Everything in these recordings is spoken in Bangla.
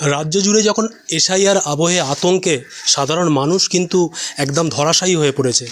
রাজ্য জুড়ে যখন এসআইআর আবহে আতঙ্কে, সাধারণ মানুষ কিন্তু একদম ধরাশায়ী হয়ে পড়েছে।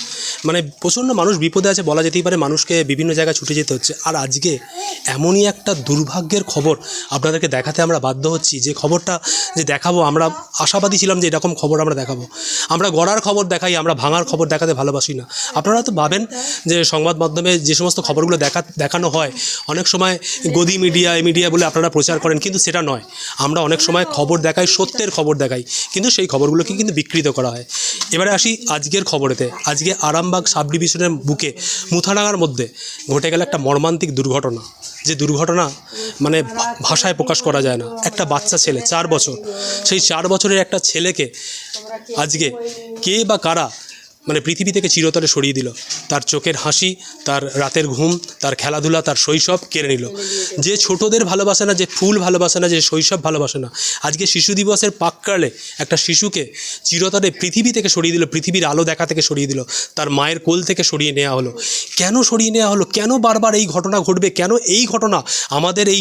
মানে প্রচণ্ড মানুষ বিপদে আছে বলা যেতেই পারে, মানুষকে বিভিন্ন জায়গায় ছুটে যেতে হচ্ছে। আর আজকে এমনই একটা দুর্ভাগ্যের খবর আপনাদেরকে দেখাতে আমরা বাধ্য হচ্ছি। যে খবরটা যে দেখাবো, আমরা আশাবাদী ছিলাম যে এরকম খবর আমরা দেখাবো। আমরা গড়ার খবর দেখাই, আমরা ভাঙার খবর দেখাতে ভালোবাসি না। আপনারা তো ভাবেন যে সংবাদ মাধ্যমে যে সমস্ত খবরগুলো দেখা, দেখানো হয়, অনেক সময় গদি মিডিয়া মিডিয়া বলে আপনারা প্রচার করেন, কিন্তু সেটা নয়। আমরা অনেক সময় খবর দেখাই, সত্যের খবর দেখাই, কিন্তু সেই খবরগুলোকে কিন্তু বিকৃত করা হয়। এবারে আসি আজকের খবরেতে। আজকে আরামবাগ সাব ডিভিশনের বুকে, মুথাডাঙ্গার মধ্যে ঘটে গেল একটা মর্মান্তিক দুর্ঘটনা। যে দুর্ঘটনা মানে ভাষায় প্রকাশ করা যায় না। একটা বাচ্চা ছেলে, চার বছর। সেই চার বছরের একটা ছেলেকে আজকে কে বা কারা মানে পৃথিবী থেকে চিরতরে সরিয়ে দিল। তার চোখের হাসি, তার রাতের ঘুম, তার খেলাধুলা, তার শৈশব কেড়ে নিল। যে ছোটদের ভালোবাসে না, যে ফুল ভালোবাসে না, যে শৈশব ভালোবাসে না, আজকে শিশু দিবসের পাককালে একটা শিশুকে চিরতরে পৃথিবী থেকে সরিয়ে দিল, পৃথিবীর আলো দেখা থেকে সরিয়ে দিল, তার মায়ের কোল থেকে সরিয়ে নেওয়া হলো। কেন সরিয়ে নেওয়া হলো? কেন বারবার এই ঘটনা ঘটবে? কেন এই ঘটনা আমাদের এই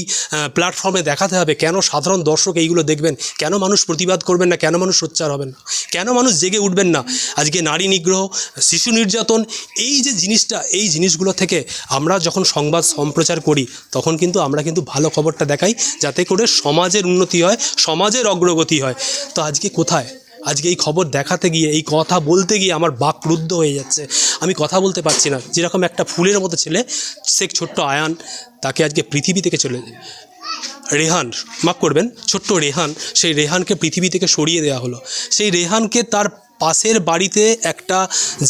প্ল্যাটফর্মে দেখাতে হবে? কেন সাধারণ দর্শক এইগুলো দেখবেন? কেন মানুষ প্রতিবাদ করবেন না? কেন মানুষ সোচ্চার হবেন না? কেন মানুষ জেগে উঠবেন না? আজকে নারী নিগ্রহ শিশু নির্যাতন, এই যে জিনিসটা, এই জিনিসগুলো থেকে আমরা যখন সংবাদ সম্প্রচার করি, তখন কিন্তু আমরা কিন্তু ভালো খবরটা দেখাই, যাতে করে সমাজের উন্নতি হয়, সমাজের অগ্রগতি হয়। তো আজকে কোথায়? আজকে এই খবর দেখাতে গিয়ে, এই কথা বলতে গিয়ে আমার বাক রুদ্ধ হয়ে যাচ্ছে। আমি কথা বলতে পারছি না। যেরকম একটা ফুলের মতো ছেলে, সে ছোট্ট আয়ান, তাকে আজকে পৃথিবী থেকে চলে রেহান, মাফ করবেন, ছোট্ট রেহান, সেই রেহানকে পৃথিবী থেকে সরিয়ে দেওয়া হলো। সেই রেহানকে তার পাশের বাড়িতে একটা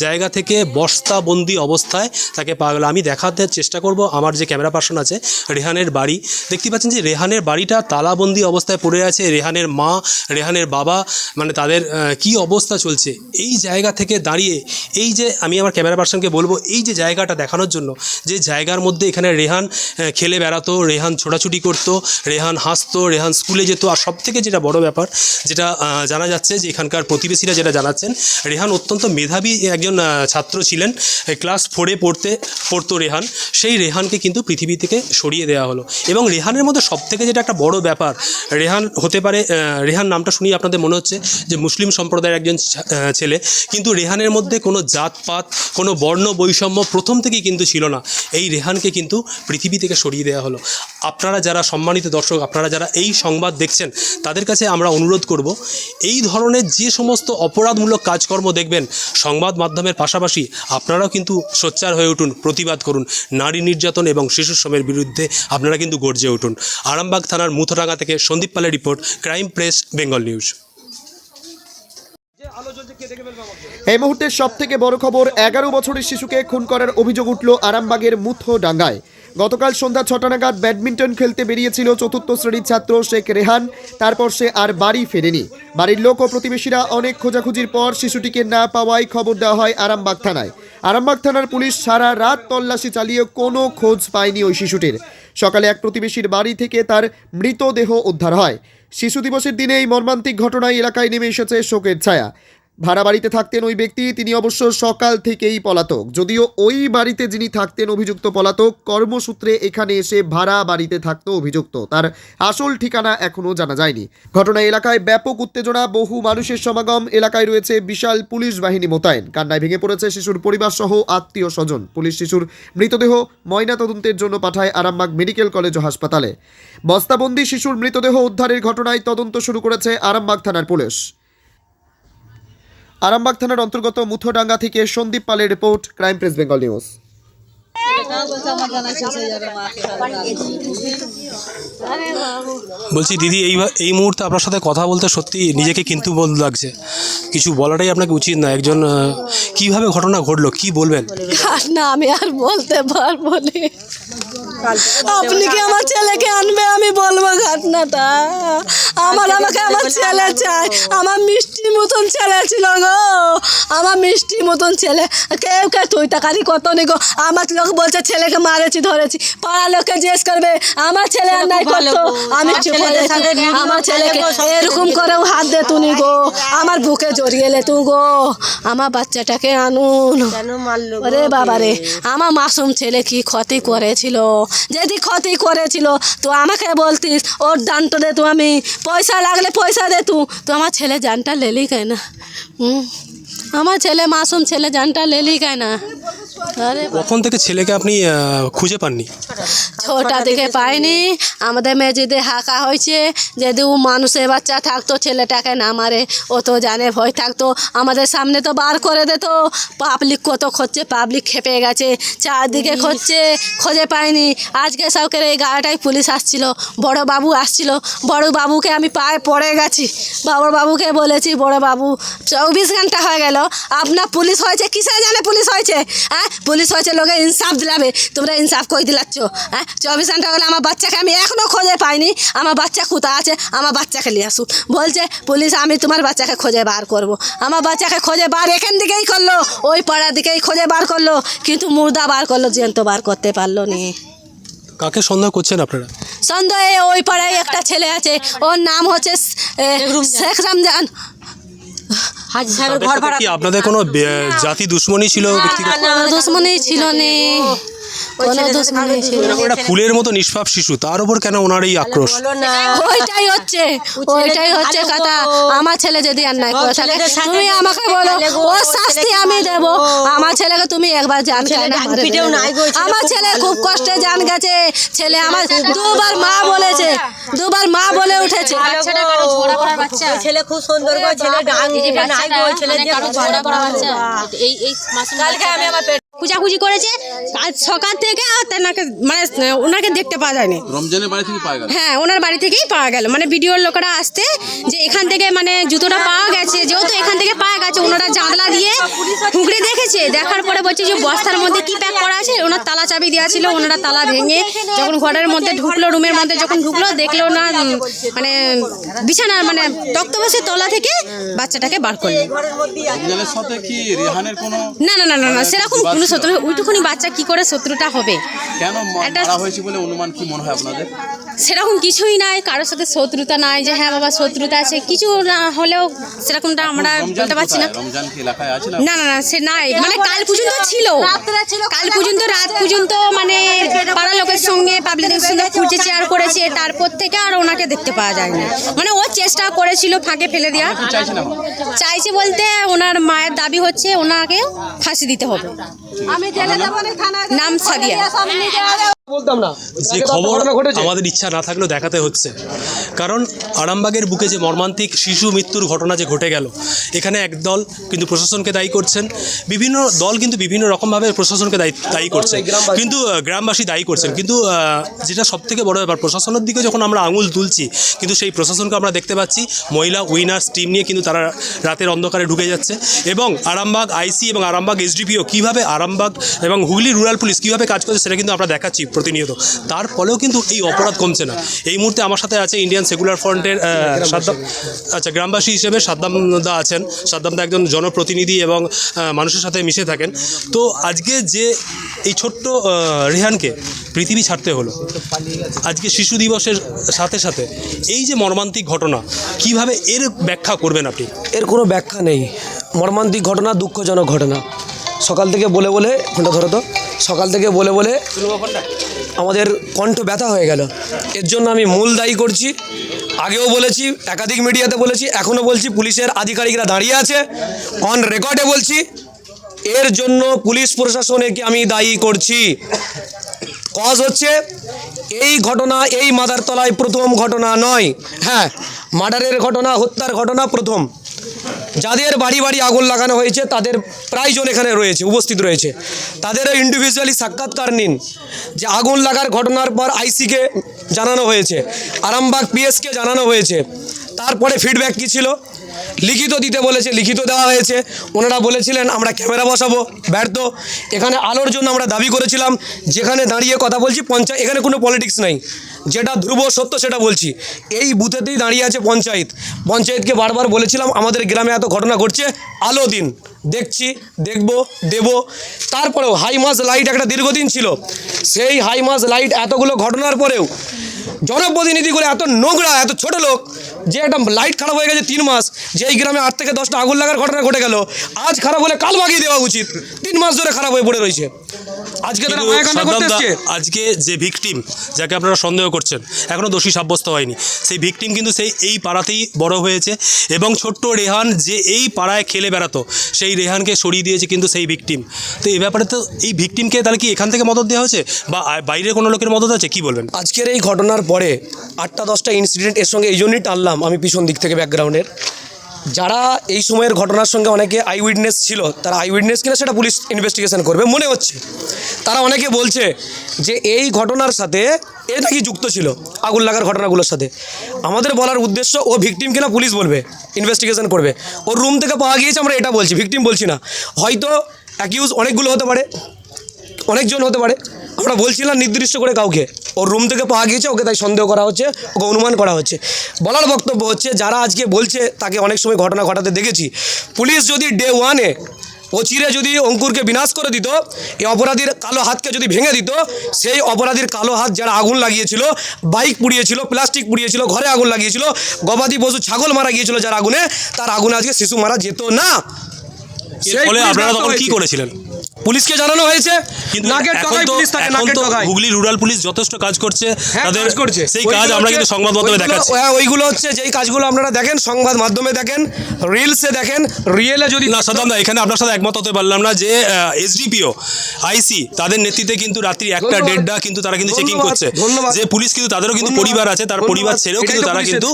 জায়গা থেকে বস্তাবন্দি অবস্থায় তাকে পাওয়া আমি দেখাতে চেষ্টা করব আমার যে ক্যামেরা পার্সন আছে, রেহানের বাড়ি। দেখতে পাচ্ছেন যে রেহানের বাড়িটা তালাবন্দি অবস্থায় পড়ে আছে। রেহানের মা, রেহানের বাবা মানে তাদের কি অবস্থা চলছে? এই জায়গা থেকে দাঁড়িয়ে, এই যে আমি আমার ক্যামেরা পার্সনকে বলব, এই যে জায়গাটা দেখানোর জন্য, যে জায়গার মধ্যে এখানে রেহান খেলে বেড়াতো, রেহান ছোটাছুটি করতো, রেহান হাসতো, রেহান স্কুলে যেত, আর সব থেকে যেটা বড় ব্যাপার, যেটা জানা যাচ্ছে যে এখানকার প্রতিবেশীরা যেটা জানাচ্ছেন রেহান অত্যন্ত মেধাবী একজন ছাত্র ছিলেন। ক্লাস ফোরে পড়তে, পড়তো রেহান। সেই রেহানকে কিন্তু পৃথিবী থেকে সরিয়ে দেওয়া হলো। এবং রেহানের মধ্যে সব থেকে যেটা একটা বড় ব্যাপার, রেহান হতে পারে রেহান নামটা শুনিয়ে আপনাদের মনে হচ্ছে যে মুসলিম সম্প্রদায়ের একজন ছেলে। কিন্তু রেহানের মধ্যে কোনো জাতপাত, কোনো বর্ণ বৈষম্য প্রথম থেকেই কিন্তু ছিল না। এই রেহানকে কিন্তু পৃথিবী থেকে সরিয়ে দেওয়া হলো। আপনারা যারা সম্মানিত দর্শক, আপনারা যারা এই সংবাদ দেখছেন, তাদের কাছে আমরা অনুরোধ করব, এই ধরনের যে সমস্ত অপরাধমূলক কাজকর্ম দেখবেন। সংবাদ মাধ্যমের পাশাপাশি আপনারাও কিন্তু সোচ্চার হয়ে উঠুন, প্রতিবাদ করুন। নারী নির্যাতন এবং শিশু শ্রমের বিরুদ্ধে আপনারা কিন্তু গর্জে উঠুন। আরামবাগ থানার মুথরাঙ্গা থেকে সন্দীপ পালের report, crime press, Bengal news. এই মুহূর্তে সব থেকে বড় খবর, এগারো বছরের শিশুকে খুন করার অভিযোগ উঠল আরামবাগের মুথো ডাঙ্গায় গতকাল সন্ধ্যা ছটা নাগাদ ব্যাডমিন্টন খেলতে বেরিয়েছিল চতুর্থ শ্রেণির ছাত্র শেখ রেহান। তারপর সে আর বাড়ি ফেরেনি। বাড়ির লোক ও প্রতিবেশীরা অনেক খোঁজাখুঁজির পর শিশুটিকে না পাওয়ায় খবর দেওয়া হয় আরামবাগ থানায়। আরামবাগ থানার পুলিশ সারা রাত তল্লাশি চালিয়ে কোনো খোঁজ পায়নি ওই শিশুটির। সকালে এক প্রতিবেশীর বাড়ি থেকে তার মৃতদেহ উদ্ধার হয়। শিশু দিবসের দিনে এই মর্মান্তিক ঘটনায় এলাকায় নেমে এসেছে শোকের ছায়া। ভাড়া বাড়িতে থাকতেন ওই ব্যক্তি, তিনি অবশ্য সকাল থেকেই পলাতক। যদিও ওই বাড়িতে যিনি থাকতেন অভিযুক্ত পলাতক, কর্মসূত্রে এখানে এসে ভাড়া বাড়িতে থাকত অভিযুক্ত। তার আসল ঠিকানা এখনও জানা যায়নি। ঘটনায় এলাকায় ব্যাপক উত্তেজনা, বহু মানুষের সমাগম, এলাকায় রয়েছে বিশাল পুলিশ বাহিনী মোতায়েন। কান্নায় ভেঙে পড়েছে শিশুর পরিবার সহ আত্মীয় স্বজন। পুলিশ শিশুর মৃতদেহ ময়নাতদন্তের জন্য পাঠায় আরামবাগ মেডিকেল কলেজ ও হাসপাতালে। বস্তাবন্দি শিশুর মৃতদেহ উদ্ধারের ঘটনায় তদন্ত শুরু করেছে আরামবাগ থানার পুলিশ। আরামবাগ থানার অন্তর্গত মুথোডাঙ্গা থেকে সন্দীপ পালের report crime press Bengal news. বলছি, দিদি, এই এই মুহূর্তে আপনার সাথে কথা বলতে সত্যি নিজেকে কিন্তু বল লাগছে। কিছু বলাটাই আপনাকে উচিত না। একজন কীভাবে ঘটনা ঘটলো, কি বলবেন? না, আমি আর বলতে পারব না। আপনি কি আমার ছেলেকে আনবে? আমি বলব ঘটনাটা। আমার, আমাকে আমার ছেলে চাই। আমার মিষ্টি মতন ছেলে ছিল গো। আমার মিষ্টি মতন ছেলে। কেউ কে তুই টাকারি কত নি গো। আমার লোক বলছে ছেলেকে মারেছি ধরেছি। পাড়া লোকে জিজ্ঞেস করবে আমার ছেলে আর নাই করতো আমি চুপ করে আমার ছেলেকে এরকম করেও হাত দে তুনি গো। আমার বুকে জড়িয়ে লে তু গো। আমার বাচ্চাটাকে আনুন। ওরে বাবা রে আমার মাসুম ছেলে কি ক্ষতি করেছিল? যদি ক্ষতি করেছিল তো আমাকে বলতিস ওর দানটা দে তু আমি। পয়সা লাগলে পয়সা দে তু। তো আমার ছেলে জানটা লেলি কেন। হুম আমার ছেলে মাসুম ছেলে জানটা লেলি কেন। কখন থেকে ছেলেকে আপনি খুঁজে পাননি? ছোটা দিকে পাইনি। আমাদের মেজিদে হাঁকা হয়েছে যদি ও মানুষের বাচ্চা থাকতো ছেলেটাকে না মারে ও তো জানে ভয় থাকতো। আমাদের সামনে তো বার করে দিত। পাবলিক কত খুঁজছে পাবলিক খেপে গেছে চারদিকে খুঁজছে খোঁজে পাইনি। আজকে সবকের এই গাড়িটাই পুলিশ আসছিল বড় বাবু আসছিল। বড় বাবুকে আমি পায়ে পড়ে গেছি। বড় বাবুকে বলেছি বড় বাবু চব্বিশ ঘণ্টা হয়ে গেল। আপনার পুলিশ হয়েছে? কিসে জানে পুলিশ হয়েছে? হ্যাঁ? পুলিশ হয়েছে লোকে ইনসাফ দিলাবে। তোমরা ইনসাফ কই দিলাচ্ছ? হ্যাঁ? চব্বিশ ঘণ্টা হলে আমার বাচ্চাকে আমি এখনও খোঁজে পাইনি। আমার বাচ্চা কোথা আছে আমার বাচ্চাকে নিয়ে আসুক। বলছে পুলিশ আমি তোমার বাচ্চাকে খোঁজে বার করব। আমার বাচ্চাকে খোঁজে বার এখান দিকেই করল ওই পাড়ার দিকেই খোঁজে বার করল কিন্তু মুর্দা বার করল জ্যান্ত বার করতে পারল নি। কাকে সন্দেহ করছেন আপনারা? সন্দেহে ওই পাড়ায় একটা ছেলে আছে ওর নাম হচ্ছে এ, শেখ রমজান। হাজি সাহেবের ঘর ভাড়া কি আপনাদের কোনো বে- জাতি দুশ্মনী ছিল ব্যক্তিগত দুশ্মনী ছিল নি ফুলের মতো নিষ্পাপ শিশু তার উপর কেন ওনার এই আক্রোশ? ওইটাই হচ্ছে ওইটাই হচ্ছে কথা। আমার ছেলে যদি অন্যায় করে থাকে তুমি আমাকে বলো ও শাস্তি ছেলেকে আমি দেব। আমার ছেলেকে তুমি একবার জান আমার ছেলে খুব কষ্টে জান গেছে। ছেলে আমার দুবার মা বলেছে দুবার মা বলে উঠেছে। ছেলে খুব সুন্দর ছেলে ছেলে দিয়ে খুব ভালো। বাচ্চা। এই এই কালকে আমি আমার খুঁজাখুঁজি করেছে আজ সকাল থেকে আর তেনাকে মানে ওনাকে দেখতে পাওয়া যায়নি। রমজানের বাড়ি থেকে পাওয়া গেল? হ্যাঁ ওনার বাড়ি থেকেই পাওয়া গেল। মানে ভিডিওর লোকেরা আসতে যে এখান থেকে মানে জুতোটা পাওয়া গেছে যেহেতু এখান থেকে পাওয়া গেছে ওনারা জানলা দিয়ে হুগড়ে দেখেছে। দেখার পরে বলছে যে বস্তার মধ্যে কি প্যাক করা আছে? ওনার তালা চাবি দেওয়া ছিল ওনারা তালা ভেঙে যখন ঘরের মধ্যে ঢুকলো রুমের মধ্যে যখন ঢুকলো দেখল না মানে বিছানার মানে তক্তবসের তলা থেকে বাচ্চাটাকে বার করল। না না না না সেরকম কোনো শত্রু ওইটুকুনি বাচ্চা কি করে শত্রুটা হবে? কেন মারা হয়েছে বলে অনুমান কি মনে হয় আপনাদের? সেরকম কিছুই নাই কারোর সাথে শত্রুতা নাই যে হ্যাঁ বাবা শত্রুতা আছে। কিছু না হলেও সেরকমটা আমরা বলতে পারছি না। কোথায়? রমজান কি এলাকায় আছে না? না না না সে নাই। মানে কাল পর্যন্ত ছিল। কাল পর্যন্ত রাত পর্যন্ত মানে পাড়ার লোকের সঙ্গে চেয়ার করেছে তারপর থেকে আর ওনাকে দেখতে পাওয়া যায়নি। মানে ও চেষ্টা করেছিল ফাঁকে ফেলে দেওয়া চাইছি চাইছে বলতে ওনার মায়ের দাবি হচ্ছে ওনাকে ফাঁসি দিতে হবে। নাম জেলে যাব না। যে খবর আমাদের ইচ্ছা না থাকলেও দেখাতে হচ্ছে। কারণ আরামবাগের বুকে যে মর্মান্তিক শিশু মৃত্যুর ঘটনা যে ঘটে গেল এখানে একদল কিন্তু প্রশাসনকে দায়ী করছেন। বিভিন্ন দল কিন্তু বিভিন্ন রকমভাবে প্রশাসনকে দায়ী দায়ী করছে। কিন্তু গ্রামবাসী দায়ী করছেন। কিন্তু যেটা সব থেকে বড় ব্যাপার প্রশাসনের দিকে যখন আমরা আঙুল তুলছি কিন্তু সেই প্রশাসনকে আমরা দেখতে পাচ্ছি মহিলা উইনার্স টিম নিয়ে কিন্তু তারা রাতের অন্ধকারে ঢুকে যাচ্ছে। এবং আরামবাগ আইসি এবং আরামবাগ এসডিপিও কীভাবে আরামবাগ এবং হুগলি রুরাল পুলিশ কীভাবে কাজ করছে সেটা কিন্তু আমরা দেখাচ্ছি। প্রতিনিয়ত। তার ফলেও কিন্তু এই অপরাধ কমছে না। এই মুহূর্তে আমার সাথে আছে ইন্ডিয়ান সেকুলার ফ্রন্টের সাদ্দাম আচ্ছা গ্রামবাসী হিসেবে সাদ্দাম দা আছেন। সাদ্দাম দা একজন জনপ্রতিনিধি এবং মানুষের সাথে মিশে থাকেন। তো আজকে যে এই ছোট্ট রেহানকে পৃথিবী ছাড়তে হলো আজকে শিশু দিবসের সাথে সাথে এই যে মর্মান্তিক ঘটনা কীভাবে এর ব্যাখ্যা করবেন আপনি? এর কোনো ব্যাখ্যা নেই। মর্মান্তিক ঘটনা দুঃখজনক ঘটনা। সকাল থেকে বলে বলে ফোনটা ধরো তো। সকাল থেকে বলে বলে আমাদের কণ্ঠ ব্যথা হয়ে গেল। এর জন্য আমি মূল দায়ী করছি। আগেও বলেছি একাধিক মিডিয়াতে বলেছি এখনও বলছি পুলিশের আধিকারিকরা দাঁড়িয়ে আছে। অন রেকর্ডে বলছি এর জন্য পুলিশ প্রশাসনকে আমি দায়ী করছি। কজ হচ্ছে এই ঘটনা এই মাদারতলায় প্রথম ঘটনা নয়। হ্যাঁ মার্ডারের ঘটনা হত্যার ঘটনা প্রথম। যাদের বাড়ি বাড়ি আগুন লাগানো হয়েছে, তাদের প্রায়জন এখানে রয়েছে, উপস্থিত রয়েছে। তাদেরও ইন্ডিভিজুয়ালি সাক্ষাৎকার নিন যে আগুন লাগার ঘটনার পর আইসিকে জানানো হয়েছে, আরামবাগ পিএসকে জানানো হয়েছে। তারপরে ফিডব্যাক কী ছিল? লিখিত দিতে বলেছে, লিখিত দেওয়া হয়েছে। ওনারা বলেছিলেন, আমরা ক্যামেরা বসাবো। ব্যর্থ। এখানে আলোর জন্য আমরা দাবি করেছিলাম, যেখানে দাঁড়িয়ে কথা বলছি, পঞ্চায়েত এখানে কোনো পলিটিক্স নাই। যেটা ধ্রুব সত্য, সেটা বলছি। এই বুথেতেই দাঁড়িয়ে আছে পঞ্চায়েত। পঞ্চায়েতকে বারবার বলেছিলাম, আমাদের গ্রামে এত ঘটনা ঘটছে, আলো দিন। দেখছি, দেখব, দেব। তারপরেও হাইমাস লাইট একটা দীর্ঘদিন ছিল। সেই হাইমাস লাইট এতগুলো ঘটনার পরেও জনপ্রতিনিধিগুলো এত নোংরা, এত ছোট লোক যে একটা লাইট খারাপ হয়ে গেছে তিন মাস যে এই গ্রামে আট থেকে দশটা আগুন লাগার ঘটনা ঘটে গেল আজ খারাপ হলে কাল বাগিয়ে দেওয়া উচিত। তিন মাস ধরে খারাপ হয়ে পড়ে রয়েছে। আজকে তারা কিন্তু করতে এসছে। আজকে যে ভিকটিম যাকে আপনারা সন্দেহ করছেন এখনও দোষী সাব্যস্ত হয়নি। সেই ভিকটিম কিন্তু সেই এই পাড়াতেই বড় হয়েছে এবং ছোট্ট রেহান যে এই পাড়ায় খেলে বেড়াতো সেই রেহানকে সরিয়ে দিয়েছে কিন্তু সেই ভিকটিম তো এই ব্যাপারে তো এই ভিকটিমকে তাহলে কি এখান থেকে মদত দেওয়া হয়েছে? বা আ- বাইরে কোনো লোকের মদত আছে? কি বলবেন? আজকের এই ঘটনার পরে আটটা দশটা ইনসিডেন্ট এর সঙ্গে এই জন্যই টানলাম আমি পিছন দিক থেকে ব্যাকগ্রাউন্ডের যারা এই সময়ের ঘটনার সঙ্গে অনেকে আই উইটনেস ছিল, তারা আই উইটনেস কিনা সেটা পুলিশ ইনভেস্টিগেশন করবে, মনে হচ্ছে। তারা অনেকে বলছে যে, এই ঘটনার সাথে এ নাকি যুক্ত ছিল, আগুন লাগার ঘটনাগুলোর সাথে। আমাদের বলার উদ্দেশ্য, ও ভিকটিম কিনা পুলিশ বলবে ইনভেস্টিগেশন করবে। ওর রুম থেকে পাওয়া গিয়েছে, আমরা এটা বলছি ভিকটিম বলছি না। হয়তো অ্যাকিউজ অনেকগুলো হতে পারে, অনেকজন হতে পারে। আমরা বলছিলাম নির্দিষ্ট করে কাউকে। ওর রুম থেকে পাওয়া গিয়েছে ওকে তাই সন্দেহ করা হচ্ছে ওকে অনুমান করা হচ্ছে। বলার বক্তব্য হচ্ছে যারা আজকে বলছে তাকে অনেক সময় ঘটনা ঘটাতে দেখেছি। পুলিশ যদি ডে ওয়ানে ও চিরে যদি অঙ্কুরকে বিনাশ করে দিত এই অপরাধীর কালো হাতকে যদি ভেঙে দিত সেই অপরাধীর কালো হাত যারা আগুন লাগিয়েছিল বাইক পুড়িয়েছিল প্লাস্টিক পুড়িয়েছিল ঘরে আগুন লাগিয়েছিল গবাদি পশু ছাগল মারা গিয়েছিল যার আগুনে তার আগুনে আজকে শিশু মারা যেত না। আপনারা তখন কি করেছিলেন? পুলিশকে জানানো হয়েছে। কিন্তু নাকের এখন টকায় পুলিশ থাকে নাকের টকায়। হুগলি রুরাল পুলিশ যথেষ্ট কাজ করছে। হ্যাঁ, তাদের করছে। সেই কাজ আমরা কিন্তু সংবাদ মাধ্যমে দেখাচ্ছি। হ্যাঁ, ওইগুলো হচ্ছে যেই কাজগুলো আপনারা দেখেন সংবাদ মাধ্যমে দেখেন রিলসে দেখেন রিয়েলে যদি না দা এখানে আপনার সাথে একমত হতে পারলাম না যে এসডিপিও আইসি তাদের নেতৃত্বে কিন্তু রাত্রি একটা দেড়টা কিন্তু তারা কিন্তু চেকিং করছে। যে পুলিশ কিন্তু তাদেরও কিন্তু পরিবার আছে তার পরিবার ছেড়েও কিন্তু তারা কিন্তু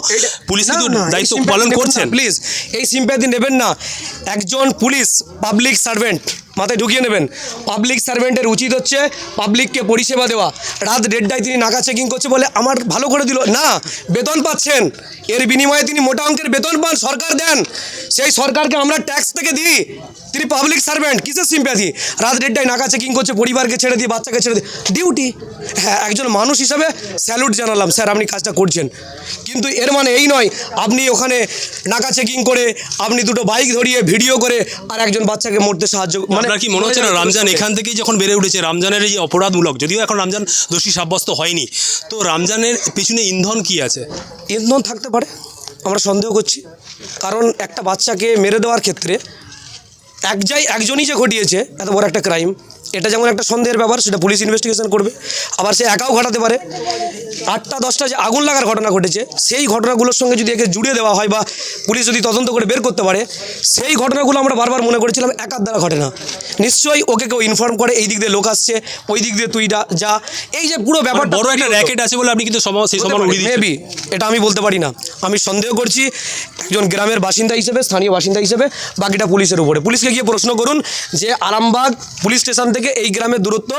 পুলিশ কিন্তু দায়িত্ব পালন করছেন। প্লিজ এই সিম্প্যাথি নেবেন না। একজন পুলিশ পাবলিক সার্ভেন্ট মাথায় ঢুকিয়ে নেবেন। পাবলিক সার্ভেন্টের উচিত হচ্ছে পাবলিককে পরিষেবা দেওয়া। রাত দেড়টায় তিনি নাকা চেকিং করছে বলে, আমার ভালো করে দিল। না, বেতন পাচ্ছেন। এর বিনিময়ে তিনি মোটা অঙ্কের বেতন পান, সরকার দেন। সেই সরকারকে আমরা ট্যাক্স থেকে দিই। তিনি পাবলিক সার্ভেন্ট কিসের সিম্প্যাথি রাত দেড়টায় নাকা চেকিং করছে, পরিবারকে ছেড়ে দিয়ে, বাচ্চাকে ছেড়ে দিয়ে। ডিউটি হ্যাঁ একজন মানুষ হিসাবে স্যালুট জানালাম, স্যার, আপনি কাজটা করছেন। কিন্তু এর মানে এই নয়, আপনি ওখানে নাকা চেকিং করে, আপনি দুটো বাইক ধরিয়ে ভিডিও করে, আর একজন বাচ্চাকে মরতে সাহায্য আপনার কি মনে হচ্ছে না রমজান এখান থেকেই যখন বেড়ে উঠেছে রমজানের এই অপরাধমূলক যদিও এখন রমজান দোষী সাব্যস্ত হয়নি তো রমজানের পিছনে ইন্ধন কি আছে? ইন্ধন থাকতে পারে আমরা সন্দেহ করছি। কারণ একটা বাচ্চাকে মেরে দেওয়ার ক্ষেত্রে এক যাই একজনই যে ঘটিয়েছে এত বড় একটা ক্রাইম এটা যেমন একটা সন্দেহের ব্যাপার সেটা পুলিশ ইনভেস্টিগেশন করবে। আবার সে একাও ঘটাতে পারে। আটটা দশটা যে আগুন লাগার ঘটনা ঘটেছে সেই ঘটনাগুলোর সঙ্গে যদি একে জুড়ে দেওয়া হয় বা পুলিশ যদি তদন্ত করে বের করতে পারে সেই ঘটনাগুলো আমরা বারবার মনে করেছিলাম একার দ্বারা ঘটে না। নিশ্চয়ই ওকে কেউ ইনফর্ম করে এই দিক দিয়ে লোক আসছে ওই দিক দিয়ে তুই যা- এই যে পুরো ব্যাপার বড় একটা র্যাকেট আছে বলে আপনি কিন্তু সেই দিচ্ছেন। মেবি এটা আমি বলতে পারি না। আমি সন্দেহ করছি একজন গ্রামের বাসিন্দা হিসেবে স্থানীয় বাসিন্দা হিসেবে বাকিটা পুলিশের উপরে। পুলিশকে গিয়ে প্রশ্ন করুন যে আরামবাগ পুলিশ স্টেশন থেকে এই গ্রামের দূরত্ব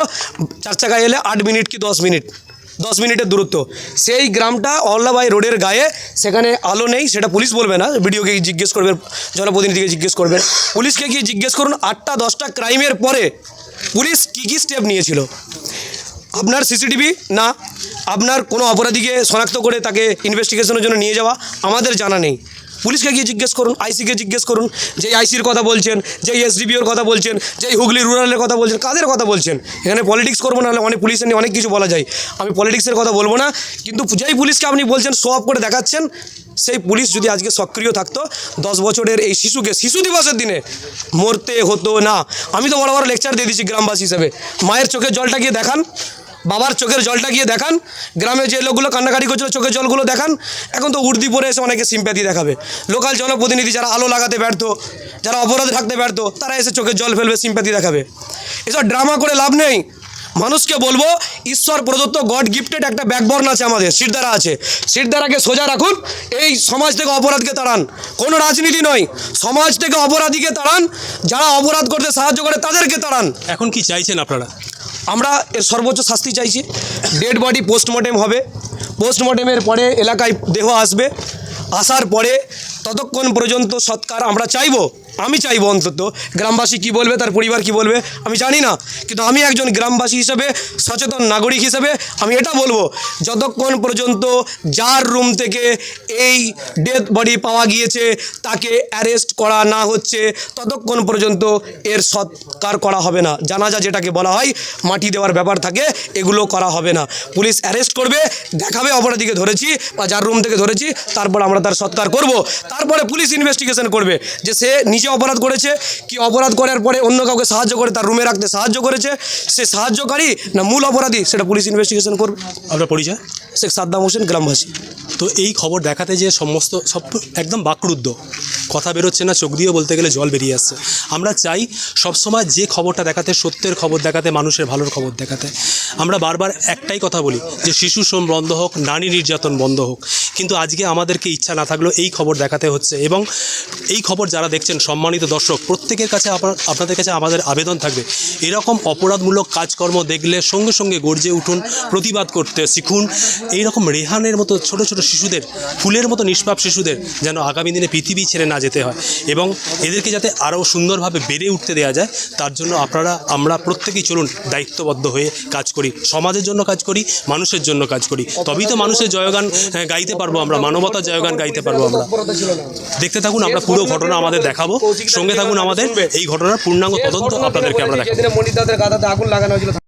চার চাকায় এলে আট মিনিট কি দশ মিনিট? দশ মিনিটের দূরত্ব। সেই গ্রামটা অল্লাবাই রোডের গায়ে, সেখানে আলো নেই, সেটা পুলিশ বলবে না। ভিডিওকে জিজ্ঞেস করবেন জনপ্রতিনিধিকে জিজ্ঞেস করবেন পুলিশকে গিয়ে জিজ্ঞেস করুন, আটটা দশটা ক্রাইমের পরে পুলিশ কী কী স্টেপ নিয়েছিল? আপনার সিসিটিভি? না। আপনার কোনো অপরাধীকে শনাক্ত করে তাকে ইনভেস্টিগেশনের জন্য নিয়ে যাওয়া? আমাদের জানা নেই। পুলিশকে গিয়ে জিজ্ঞেস করুন আইসিকে জিজ্ঞেস করুন যেই আইসির কথা বলছেন যেই এসডিপিওর কথা বলছেন যেই হুগলি রুরালের কথা বলছেন, কাদের কথা বলছেন? এখানে পলিটিক্স করব না হলে অনেক পুলিশের নিয়ে অনেক কিছু বলা যায়। আমি পলিটিক্সের কথা বলব না, কিন্তু যেই পুলিশকে আপনি বলছেন শো অফ করে দেখাচ্ছেন, সেই পুলিশ যদি আজকে সক্রিয় থাকতো, দশ বছরের এই শিশুকে, শিশু দিবসের দিনে মরতে হতো না। আমি তো বড় বড় লেকচার দিয়ে দিচ্ছি গ্রামবাসী হিসেবে। মায়ের চোখের জলটা গিয়ে দেখান। বাবার চোখের জলটা গিয়ে দেখান। গ্রামে যে লোকগুলো কান্নাকাটি করছিল, চোখের জলগুলো দেখান। এখন তো উর্দি পরে এসে অনেকে সিম্প্যাথি দেখাবে। লোকাল জনপ্রতিনিধি যারা আলো লাগাতে ব্যর্থ, যারা অপরাধ থাকতে ব্যর্থ, তারা এসে চোখের জল ফেলবে সিম্প্যাথি দেখাবে। এসব ড্রামা করে লাভ নেই। মানুষকে বলব, ঈশ্বর প্রদত্ত গড গিফটেড একটা ব্যাকবর্ন আছে আমাদের, সিরদারা আছে। সিরদারাকে সোজা রাখুন, এই সমাজ থেকে অপরাধকে তাড়ান। কোনো রাজনীতি নয়, সমাজ থেকে অপরাধীকে তাড়ান। যারা অপরাধ করতে সাহায্য করে, তাদেরকে তাড়ান। এখন কি চাইছেন আপনারা? আমরা এর সর্বোচ্চ শাস্তি চাইছি। ডেড বডি পোস্টমর্টেম হবে। পোস্টমর্টেমের পরে এলাকায় দেহ আসবে। আসার পরে ততক্ষণ পর্যন্ত সৎকার আমরা চাইব। আমি চাইব অন্তত। গ্রামবাসী কি বলবে, তার পরিবার কি বলবে, আমি জানি না। কিন্তু আমি একজন গ্রামবাসী হিসেবে, সচেতন নাগরিক হিসেবে আমি এটা বলব। যতক্ষণ পর্যন্ত যার রুম থেকে এই ডেথ বডি পাওয়া গিয়েছে, তাকে অ্যারেস্ট করা না হচ্ছে, ততক্ষণ পর্যন্ত এর সৎকার করা হবে না। জানাজা যেটাকে বলা হয়, মাটি দেওয়ার ব্যাপার থাকে, এগুলো করা হবে না। পুলিশ অ্যারেস্ট করবে, দেখাবে, অপরাধীকে ধরেছি বা যার রুম থেকে ধরেছি, তারপর আমরা তার সৎকার করব। তারপরে পুলিশ ইনভেস্টিগেশন করবে যে সে নিজে অপরাধ করেছে কি অপরাধ করার পরে অন্য কাউকে সাহায্য করে তার রুমে রাখতে সাহায্য করেছে সে সাহায্যকারী না মূল অপরাধী সেটা পুলিশ ইনভেস্টিগেশন করবে। আপনার পরিচয়? শেখ সাদ্দাম হোসেন গ্রামবাসী। তো এই খবর দেখাতে যে সমস্ত সব একদম বাকরুদ্ধ। কথা বেরোচ্ছে না, চোখ দিয়েও বলতে গেলে জল বেরিয়ে আসছে। আমরা চাই সবসময় যে খবরটা দেখাতে, সত্যের খবর দেখাতে, মানুষের ভালোর খবর দেখাতে। আমরা বারবার একটাই কথা বলি যে শিশু শ্রম বন্ধ হোক, নারী নির্যাতন বন্ধ হোক, কিন্তু আজকে আমাদেরকে ইচ্ছা না থাকলেও এই খবর দেখাতে হচ্ছে এবং এই খবর যারা দেখছেন, সম্মানিত দর্শক, প্রত্যেকের কাছে আপনাদের কাছে আমাদের আবেদন থাকবে। এরকম অপরাধমূলক কাজকর্ম দেখলে সঙ্গে সঙ্গে গর্জে উঠুন, প্রতিবাদ করতে শিখুন। এইরকম রেহানের মতো ছোট ছোট শিশুদের, ফুলের মতো নিষ্পাপ শিশুদের যেন আগামী দিনে পৃথিবী ছেড়ে না যেতে হয়। এবং এদেরকে যাতে আরও সুন্দরভাবে বেড়ে উঠতে দেওয়া যায়, তার জন্য আপনারা, আমরা প্রত্যেকেই চলুন দায়িত্ববদ্ধ হয়ে কাজ করি। সমাজের জন্য কাজ করি, মানুষের জন্য কাজ করি। তবেই তো মানুষের জয়গান গাইতে পারব আমরা, মানবতার জয়গান গাইতে পারব আমরা। দেখতে থাকুন, আমরা পুরো ঘটনা আমাদের দেখাবো। সঙ্গে থাকুন আমাদের, এই ঘটনার পূর্ণাঙ্গ তদন্ত আপনাদেরকে আমরা দেখাবো।